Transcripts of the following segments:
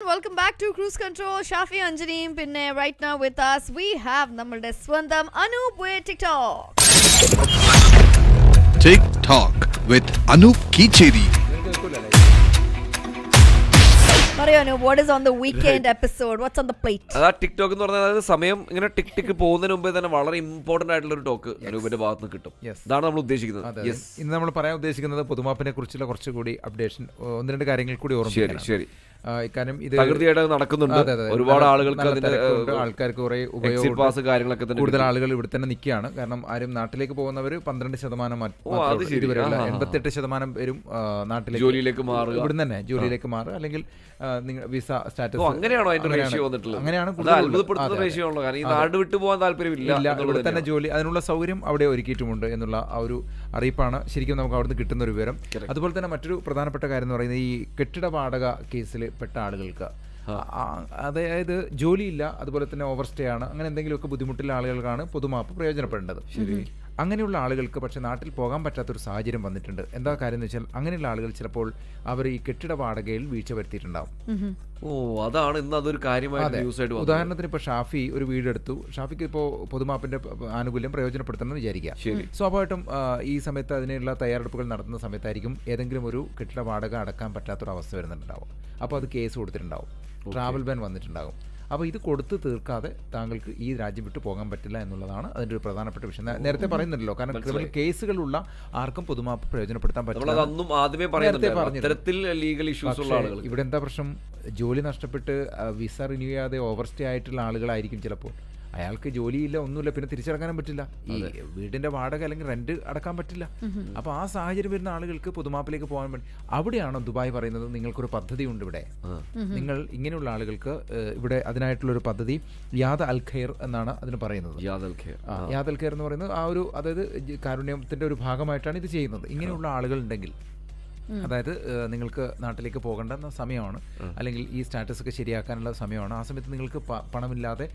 Welcome back to cruise control Shafi അഞ്ജനിയും പിന്നെ right now with us we have നമ്മളുടെ സ്വന്തം Anoop TikTok TikTok. With Anoop Kicheri. പറയൂ Anoop what is on the weekend episode what's on the plate അതാ TikTok എന്ന് പറഞ്ഞാൽ അതായത് സമയം ഇങ്ങനെ ടിക് ടിക് പോകുന്നതിന് മുമ്പേ തന്നെ വളരെ ഇമ്പോർട്ടന്റ് ആയിട്ടുള്ള ഒരു ടോക്ക് അനൂപിന്റെ ഭാഗത്ത് നിന്ന് കിട്ടും. Yes. ഇതാണ് നമ്മൾ ഉദ്ദേശിക്കുന്നത്. അതെ. യെസ് ഇന്ന് നമ്മൾ പറയാൻ ഉദ്ദേശിക്കുന്നത് പൊതുമാപ്പിനെ കുറിച്ചുള്ള കുറച്ചുകൂടി അപ്ഡേഷൻ ഒന്ന് രണ്ട് കാര്യങ്ങൾ കൂടി ശരി ഓർമ്മിക്കണം ശരി. ഇക്കാര്യം ഇത് തകൃതിയായിട്ട് നടക്കുന്നുണ്ട്. ഒരുപാട് ആളുകൾക്ക് അതിന്റെ. ആൾക്കാർക്ക് കുറെ ഉപയോഗം പാസ് കാര്യങ്ങളൊക്കെ തന്നെ കൂടുതൽ ആളുകൾ ഇവിടെ തന്നെ നിൽക്കുകയാണ്. കാരണം ആരും നാട്ടിലേക്ക് പോകുന്നവർ പന്ത്രണ്ട് ശതമാനം ഇതുവരെയുള്ള എൺപത്തെട്ട് ശതമാനം പേരും നാട്ടിലേക്ക് ജോലിയിലേക്ക് മാറുക. ഇവിടെ തന്നെ ജോലിയിലേക്ക് മാറുക. അല്ലെങ്കിൽ നിങ്ങൾ വിസ സ്റ്റാറ്റസ് അങ്ങനെയാണോ അതിന്റെ റേഷ്യോ വന്നിട്ടുള്ളത്? അങ്ങനെയാണ് ഉള്ളത്. അത്ഭുതപ്പെടുത്തുന്ന. റേഷ്യോ ആണല്ലോ കാരണം ഈ നാട് വിട്ടു പോകാൻ താല്പര്യമില്ല ഇവിടെ തന്നെ. ജോലി അതിനുള്ള സൗകര്യം അവിടെ ഒരുക്കിയിട്ടുമുണ്ട് എന്നുള്ള ആ ഒരു അറിയിപ്പാണ് ശരിക്കും നമുക്ക് അവിടുന്ന് കിട്ടുന്ന ഒരു വിവരം അതുപോലെ തന്നെ മറ്റൊരു പ്രധാനപ്പെട്ട കാര്യം എന്ന് പറയുന്നത് ഈ കെട്ടിട വാടക കേസിൽ പെട്ട ആളുകൾക്ക്. അതായത് ജോലിയില്ല അതുപോലെ തന്നെ ഓവർ സ്റ്റേ ആണ് അങ്ങനെ എന്തെങ്കിലുമൊക്കെ ബുദ്ധിമുട്ടുള്ള ആളുകൾക്കാണ് പൊതുമാപ്പ് പ്രയോജനപ്പെടേണ്ടത് ശരി. അങ്ങനെയുള്ള ആളുകൾക്ക് പക്ഷേ നാട്ടിൽ പോകാൻ പറ്റാത്തൊരു സാഹചര്യം വന്നിട്ടുണ്ട്. എന്താ കാര്യം എന്ന് വെച്ചാൽ അങ്ങനെയുള്ള ആളുകൾ ചിലപ്പോൾ അവർ ഈ കെട്ടിട വാടകയിൽ വീഴ്ച വരുത്തിയിട്ടുണ്ടാവും. ഓ അതാണ് ഇന്ന് അതൊരു കാര്യമായിട്ട് ഉദാഹരണത്തിന് ഇപ്പോൾ ഷാഫി ഒരു വീടെടുത്തു ഷാഫിക്ക് ഇപ്പോൾ പൊതുമാപ്പിന്റെ ആനുകൂല്യം പ്രയോജനപ്പെടുത്തണം എന്ന് വിചാരിക്കുക. ശരി. സ്വാഭാവികമായിട്ടും ഈ സമയത്ത് അതിനുള്ള തയ്യാറെടുപ്പുകൾ നടത്തുന്ന സമയത്തായിരിക്കും ഏതെങ്കിലും ഒരു കെട്ടിട വാടക അടക്കാൻ പറ്റാത്തൊരു അവസ്ഥ വരുന്നുണ്ടാവും അപ്പോൾ അത് കേസ് കൊടുത്തിട്ടുണ്ടാവും. ട്രാവൽ ബാൻ വന്നിട്ടുണ്ടാകും അപ്പോൾ ഇത് കൊടുത്ത് തീർക്കാതെ താങ്കൾക്ക് ഈ രാജ്യം വിട്ടു പോകാൻ പറ്റില്ല എന്നുള്ളതാണ് അതിന്റെ ഒരു പ്രധാനപ്പെട്ട വിഷയം. നേരത്തെ പറയുന്നുണ്ടല്ലോ കാരണം ക്രിമിനൽ കേസുകളുള്ള ആർക്കും പൊതുമാപ്പ് പ്രയോജനപ്പെടുത്താൻ പറ്റില്ല ഇവിടെ എന്താ പ്രശ്നം? ജോലി നഷ്ടപ്പെട്ട് വിസ റിന്യൂ ചെയ്യാതെ ഓവർസ്റ്റേ ആയിട്ടുള്ള ആളുകളായിരിക്കും ചിലപ്പോൾ. അയാൾക്ക് ജോലിയില്ല ഒന്നുമില്ല പിന്നെ തിരിച്ചടക്കാനും പറ്റില്ല. ഈ വീടിന്റെ വാടക അല്ലെങ്കിൽ റെന്റ് അടക്കാൻ പറ്റില്ല. അപ്പോൾ ആ സാഹചര്യം വരുന്ന ആളുകൾക്ക് പൊതുമാപ്പിലേക്ക് പോകാൻ വേണ്ടി അവിടെയാണോ ദുബായ് പറയുന്നത്? നിങ്ങൾക്കൊരു പദ്ധതി ഉണ്ട് ഇവിടെ. നിങ്ങൾ ഇങ്ങനെയുള്ള ആളുകൾക്ക് ഇവിടെ അതിനായിട്ടുള്ള ഒരു പദ്ധതി യാദ അൽ ഖൈർ എന്നാണ് അതിന് പറയുന്നത്. യാദ് ഖേർ. യാദൽ കെയർ എന്ന് പറയുന്നത് ആ ഒരു അതായത് കാരുണ്യത്തിന്റെ ഒരു ഭാഗമായിട്ടാണ് ഇത് ചെയ്യുന്നത്. ഇങ്ങനെയുള്ള ആളുകൾ ഉണ്ടെങ്കിൽ അതായത് നിങ്ങൾക്ക് നാട്ടിലേക്ക് പോകേണ്ട സമയമാണ്. അല്ലെങ്കിൽ ഈ സ്റ്റാറ്റസ് ഒക്കെ ശരിയാക്കാനുള്ള സമയമാണ്. ആ സമയത്ത് നിങ്ങൾക്ക് പണമില്ലാതെ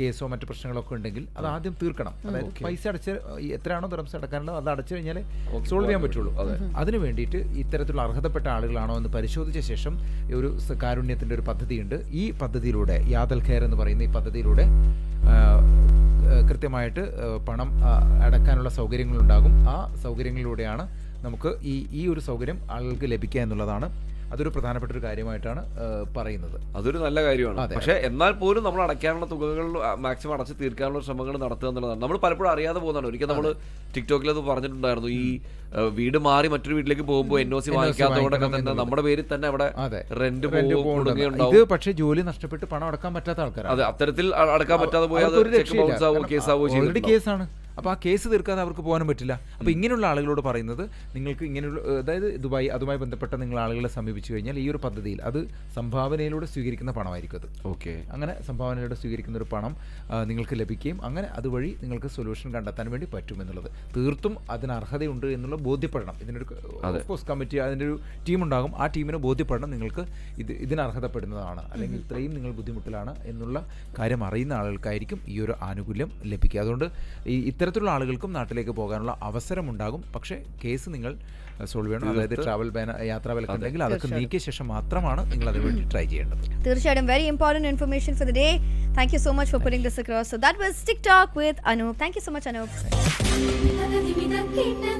കേസോ മറ്റു പ്രശ്നങ്ങളോ ഒക്കെ ഉണ്ടെങ്കിൽ അത് ആദ്യം തീർക്കണം. അതായത് പൈസ അടച്ച് എത്രയാണോ ദുരംസം അടക്കാനുള്ളത് അത് അടച്ചു കഴിഞ്ഞാൽ സോൾവ് ചെയ്യാൻ പറ്റുള്ളൂ. അതിന് വേണ്ടിയിട്ട് ഇത്തരത്തിലുള്ള അർഹതപ്പെട്ട ആളുകളാണോ എന്ന് പരിശോധിച്ച ശേഷം ഒരു കാരുണ്യത്തിന്റെ കാരുണ്യത്തിന്റെ ഒരു പദ്ധതിയുണ്ട്. ഈ പദ്ധതിയിലൂടെ യാദൽ ഖെയർ എന്ന് പറയുന്ന ഈ പദ്ധതിയിലൂടെ കൃത്യമായിട്ട് പണം അടക്കാനുള്ള സൗകര്യങ്ങളുണ്ടാകും. ആ സൗകര്യങ്ങളിലൂടെയാണ് നമുക്ക് ഈ ഈ ഒരു സൗകര്യം ആളുകൾക്ക് ലഭിക്കുക എന്നുള്ളതാണ് അതൊരു പ്രധാനപ്പെട്ട ഒരു കാര്യമായിട്ടാണ് പറയുന്നത്. അതൊരു നല്ല കാര്യമാണ്. പക്ഷേ എന്നാൽ പോലും നമ്മൾ അടയ്ക്കാനുള്ള തുകകൾ മാക്സിമം അടച്ച് തീർക്കാനുള്ള ശ്രമങ്ങൾ നടത്തുക എന്നുള്ളതാണ്. നമ്മൾ പലപ്പോഴും അറിയാതെ പോകുന്നതാണ്. ഒരിക്കൽ നമ്മൾ ടിക്ടോക്കിൽ അത് പറഞ്ഞിട്ടുണ്ടായിരുന്നു. ഈ വീട് മാറി മറ്റൊരു വീട്ടിലേക്ക് പോകുമ്പോൾ എൻ ഒ സി വാങ്ങിക്കാത്തതുകൊണ്ടൊക്കെ വാങ്ങിക്കണം തന്നെ നമ്മുടെ പേരിൽ തന്നെ അവിടെ റെന്റ് ഇത് പക്ഷേ ജോലി നഷ്ടപ്പെട്ട് പണം അടക്കാൻ പറ്റാത്ത ആൾക്കാർ അതെ അത്തരത്തിൽ അടക്കാൻ പറ്റാതെ പോയാൽ കേസാവോ കേസാണ് അപ്പോൾ ആ കേസ് തീർക്കാതെ അവർക്ക് പോകാനും പറ്റില്ല. അപ്പോൾ ഇങ്ങനെയുള്ള ആളുകളോട് പറയുന്നത് നിങ്ങൾക്ക് ഇങ്ങനെയുള്ള അതായത് ദുബായ് അതുമായി ബന്ധപ്പെട്ട നിങ്ങൾ ആളുകളെ സമീപിച്ചു കഴിഞ്ഞാൽ ഈ ഒരു പദ്ധതിയിൽ അത് സംഭാവനയിലൂടെ സ്വീകരിക്കുന്ന പണമായിരിക്കും അത്. ഓക്കെ. അങ്ങനെ സംഭാവനയിലൂടെ സ്വീകരിക്കുന്ന ഒരു പണം നിങ്ങൾക്ക് ലഭിക്കുകയും അങ്ങനെ അതുവഴി നിങ്ങൾക്ക് സൊല്യൂഷൻ കണ്ടെത്താൻ വേണ്ടി പറ്റും എന്നുള്ളത് തീർത്തും അതിന് അർഹതയുണ്ട് എന്നുള്ള ബോധ്യപ്പെടണം. ഇതിനൊരു കോഴ്സ് കമ്മിറ്റി അതിന്റെ ഒരു ടീം ഉണ്ടാകും. ആ ടീമിനെ ബോധ്യപ്പെടണം നിങ്ങൾക്ക് ഇത് ഇതിന് അർഹതപ്പെടുന്നതാണ് അല്ലെങ്കിൽ ഇത്രയും നിങ്ങൾ ബുദ്ധിമുട്ടിലാണ് എന്നുള്ള കാര്യം അറിയുന്ന ആളുകൾക്കായിരിക്കും ഈ ഒരു ആനുകൂല്യം ലഭിക്കുക. അതുകൊണ്ട് ഈ ഇത്തരത്തിലുള്ള ആളുകൾക്കും നാട്ടിലേക്ക് പോകാനുള്ള അവസരമുണ്ടാകും. പക്ഷേ കേസ് നിങ്ങൾ സോൾവ് ചെയ്യണം. അതായത് ട്രാവൽ ബാൻ യാത്രാ വിലക്ക് ഉണ്ടെങ്കിൽ അതൊക്കെ നീക്കിയ ശേഷം മാത്രമാണ് നിങ്ങൾ അതിനുവേണ്ടി ട്രൈ ചെയ്യേണ്ടത്. തീർച്ചയായിട്ടും very important information for the day thank you so much for putting this across so that was TikTok with Anoop thank you so much Anoop Thank you.